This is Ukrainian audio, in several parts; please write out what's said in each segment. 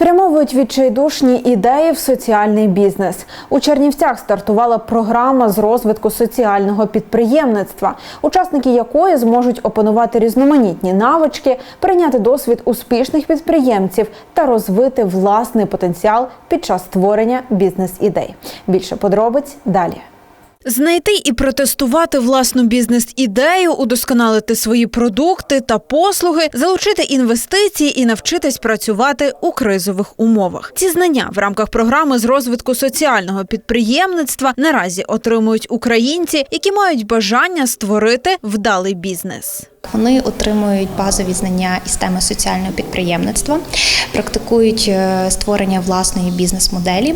Спрямовують відчайдушні ідеї в соціальний бізнес. У Чернівцях стартувала програма з розвитку соціального підприємництва, учасники якої зможуть опанувати різноманітні навички, прийняти досвід успішних підприємців та розвити власний потенціал під час створення бізнес-ідей. Більше подробиць далі. Знайти і протестувати власну бізнес-ідею, удосконалити свої продукти та послуги, залучити інвестиції і навчитись працювати у кризових умовах. Ці знання в рамках програми з розвитку соціального підприємництва наразі отримують українці, які мають бажання створити вдалий бізнес. Вони отримують базові знання із теми соціального підприємництва, практикують е, створення власної бізнес-моделі,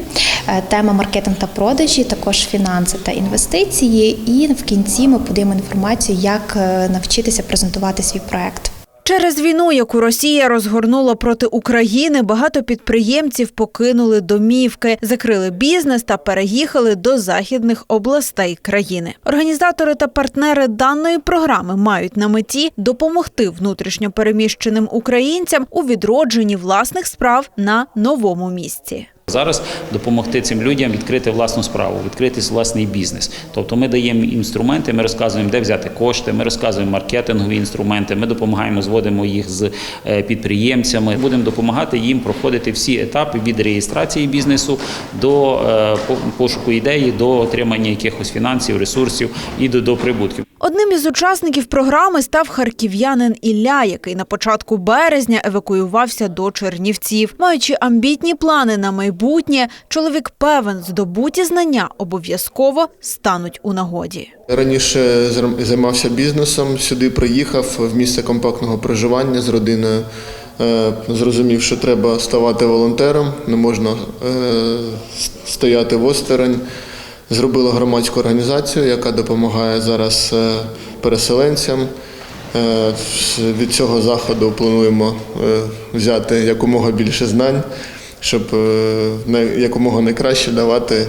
е, тема маркетинг та продажі, також фінанси та інвестиції. І в кінці ми подаємо інформацію, як е, навчитися презентувати свій проект. Через війну, яку Росія розгорнула проти України, багато підприємців покинули домівки, закрили бізнес та переїхали до західних областей країни. Організатори та партнери даної програми мають на меті допомогти внутрішньо переміщеним українцям у відродженні власних справ на новому місці. Зараз допомогти цим людям відкрити власну справу, відкрити власний бізнес. Тобто ми даємо інструменти, ми розказуємо, де взяти кошти, ми розказуємо маркетингові інструменти, ми допомагаємо, зводимо їх з е, підприємцями. Будемо допомагати їм проходити всі етапи від реєстрації бізнесу до е, пошуку ідеї, до отримання якихось фінансів, ресурсів і до, до прибутків. Одним із учасників програми став харків'янин Ілля, який на початку березня евакуювався до Чернівців. Маючи амбітні плани на майбутнє, чоловік певен, здобуті знання обов'язково стануть у нагоді. Раніше займався бізнесом, сюди приїхав в місце компактного проживання з родиною. Е, Зрозумів, що треба ставати волонтером, не можна е, стояти осторонь. Зробила громадську організацію, яка допомагає зараз е, переселенцям. Е, Від цього заходу плануємо е, взяти якомога більше знань, щоб якомога найкраще давати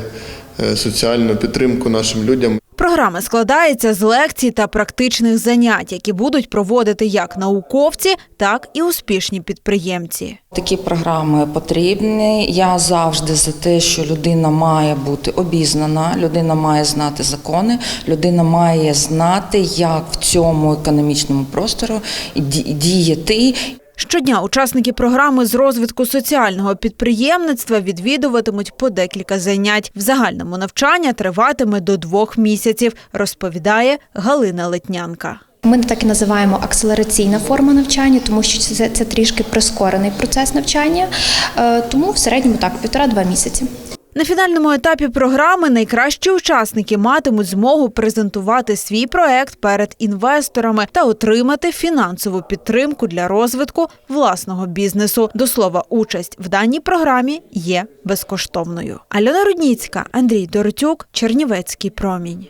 соціальну підтримку нашим людям. Програма складається з лекцій та практичних занять, які будуть проводити як науковці, так і успішні підприємці. Такі програми потрібні. Я завжди за те, що людина має бути обізнана, людина має знати закони, людина має знати, як в цьому економічному просторі ді- діяти. Щодня учасники програми з розвитку соціального підприємництва відвідуватимуть по декілька занять. В загальному навчання триватиме до двох місяців, розповідає Галина Летнянка. Ми так і називаємо акселераційна форма навчання, тому що це, це трішки прискорений процес навчання. Е, Тому в середньому так півтора-два місяці. На фінальному етапі програми найкращі учасники матимуть змогу презентувати свій проект перед інвесторами та отримати фінансову підтримку для розвитку власного бізнесу. До слова, участь в даній програмі є безкоштовною. Альона Рудніцька, Андрій Доротюк, Чернівецький промінь.